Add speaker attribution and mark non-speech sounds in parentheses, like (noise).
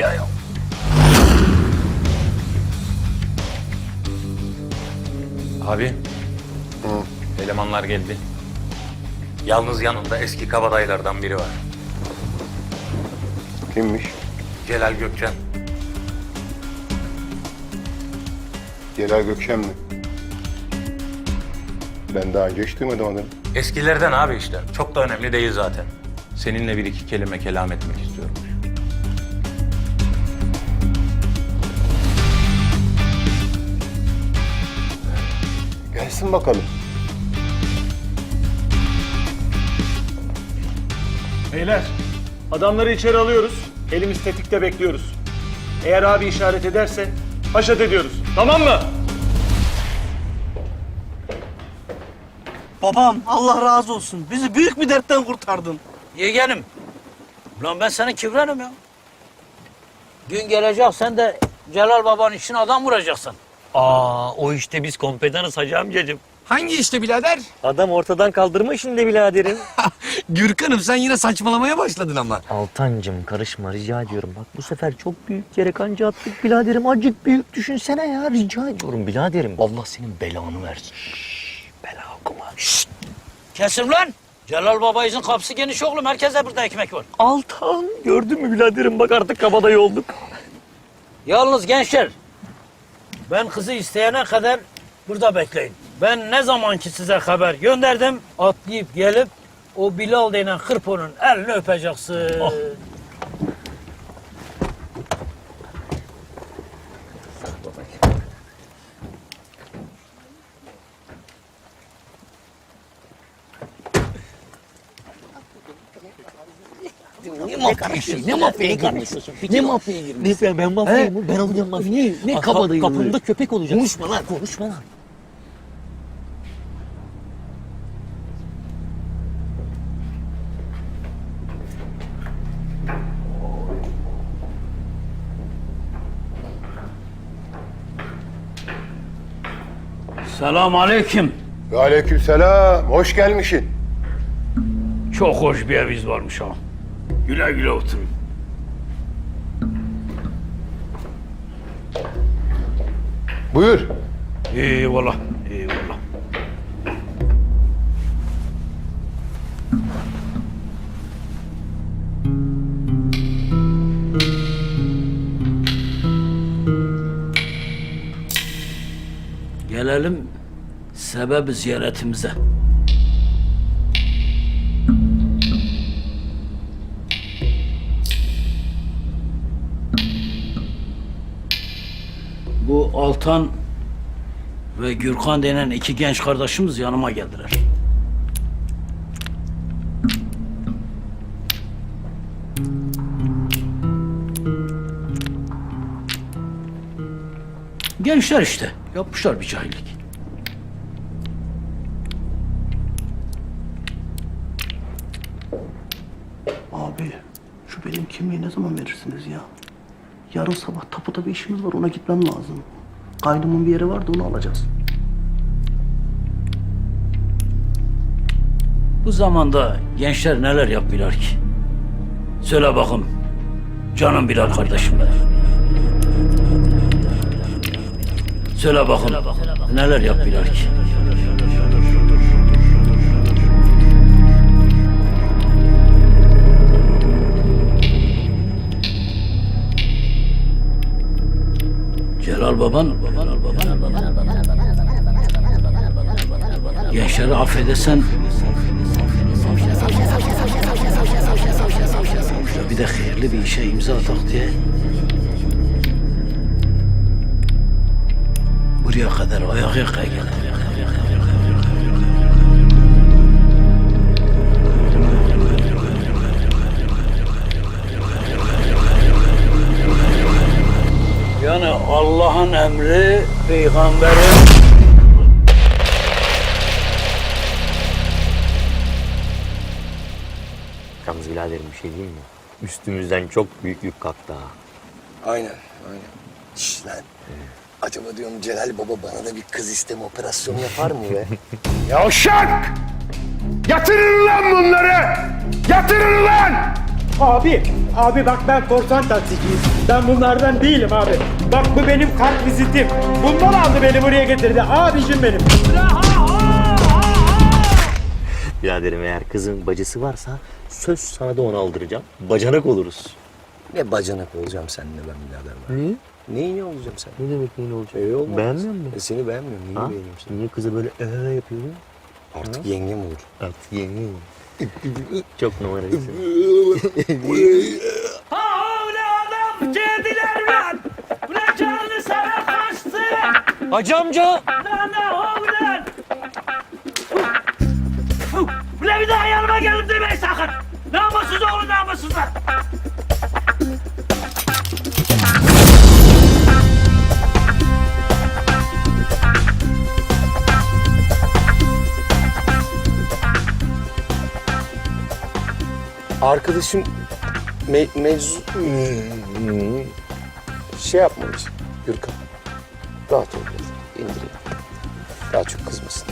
Speaker 1: yağıyor.
Speaker 2: Abi. Elemanlar geldi. Yalnız yanında eski kabadayılardan biri var.
Speaker 3: Kimmiş?
Speaker 2: Celal Gökçen.
Speaker 3: Celal Gökşen mi? Ben daha önce hiç duymadım adını.
Speaker 2: Eskilerden abi işte. Çok da önemli değil zaten. Seninle bir iki kelime kelam etmek istiyorum.
Speaker 3: Gelsin bakalım.
Speaker 4: Beyler, adamları içeri alıyoruz. Elimiz tetikte bekliyoruz. Eğer abi işaret ederse haşat ediyoruz. Tamam mı?
Speaker 5: Babam Allah razı olsun. Bizi büyük bir dertten kurtardın.
Speaker 1: Yeğenim. Ulan ben senin kibrenim ya. Gün gelecek sen de Celal babanın için adam vuracaksın.
Speaker 6: Aa o işte biz kompedanız hacı amcacığım.
Speaker 7: Hangi işte birader?
Speaker 6: Adam ortadan kaldırma işinde biraderim. (laughs)
Speaker 7: Gürkan'ım sen yine saçmalamaya başladın ama.
Speaker 6: Altancım karışma rica ediyorum. Bak bu sefer çok büyük yere kanca attık biraderim. Acık büyük düşünsene ya rica ediyorum biraderim. Allah senin belanı versin. Şşş, bela okuma. Şşt.
Speaker 1: Kesin lan. Celal babayızın kapısı geniş oğlum. Herkese burada ekmek var.
Speaker 6: Altan gördün mü biraderim bak artık kabadayı olduk.
Speaker 1: Yalnız gençler. Ben kızı isteyene kadar burada bekleyin. Ben ne zaman ki size haber gönderdim atlayıp gelip o Bilal denen hırponun elini öpeceksin.
Speaker 7: Ne mafya işi? Ne mafyaya girmişsin? Ne mafyaya girmişsin?
Speaker 6: Ya ben mafyayım mı? Ben alacağım mafyayı.
Speaker 7: Ne, ne
Speaker 6: Aa,
Speaker 7: kabadayı?
Speaker 6: Kapımda köpek olacak.
Speaker 7: Konuşma lan.
Speaker 6: Konuşma lan.
Speaker 1: Selam aleyküm.
Speaker 3: Ve aleykümselam. Hoş gelmişsin.
Speaker 1: Çok hoş bir eviz varmış ha. Güle güle oturun.
Speaker 3: Buyur.
Speaker 1: Eyvallah, eyvallah. Gelelim sebebi ziyaretimize. Bu Altan ve Gürkan denen iki genç kardeşimiz yanıma geldiler. Gençler işte. Yapmışlar bir cahillik.
Speaker 5: Abi şu benim kimliği ne zaman verirsiniz ya? Yarın sabah tapuda bir işimiz var ona gitmem lazım. Kaydımın bir yeri var da onu alacağız.
Speaker 1: Bu zamanda gençler neler yapıyorlar ki? Söyle bakın. Canım Bilal kardeşim benim. Söyle bakın. Neler yapıyorlar ki? Baban, gençleri affedersen bir de hayırlı bir işe imza atak diye. Buraya kadar ayak yakaya geldim. Yani Allah'ın emri, peygamberin
Speaker 6: Yalnız biraderim bir şey diyeyim mi? Üstümüzden çok büyük yük kalktı ha.
Speaker 8: Aynen, aynen. Şş lan. Acaba diyorum Celal Baba bana da bir kız isteme operasyonu yapar mı be? (laughs)
Speaker 3: Yavşak! Yatırın lan bunları! Yatırın lan!
Speaker 9: Abi, abi bak ben korsan taksiciyim. Ben bunlardan değilim abi. Bak bu benim kart vizitim. Bundan aldı beni buraya getirdi. Abicim benim.
Speaker 6: Biraderim eğer kızın bacısı varsa söz sana da onu aldıracağım. Bacanak oluruz.
Speaker 8: Ne bacanak olacağım seninle ben birader.
Speaker 6: Niye?
Speaker 8: Neyin olacağım sen?
Speaker 6: Ne demek neyin olacak?
Speaker 8: İyi olmaz.
Speaker 6: Beğenmiyor musun?
Speaker 8: E, seni beğenmiyorum. Niye
Speaker 6: Ha?
Speaker 8: beğeneyim seni?
Speaker 6: Niye kızı böyle ee yapıyorsun?
Speaker 8: Artık yengem olur.
Speaker 6: Artık yeni. Çok numarayısın. (laughs)
Speaker 1: Ha kaçtı.
Speaker 6: Hacı amca!
Speaker 1: Lan ne ulan. Ulan bir daha yanıma gelin demeyin sakın. Namussuz oğlu namussuzlar.
Speaker 8: Arkadaşım me mevzu... Şey yapmamış Gürkan. Rahat ol biraz. İndir ya. Daha çok kızmasın.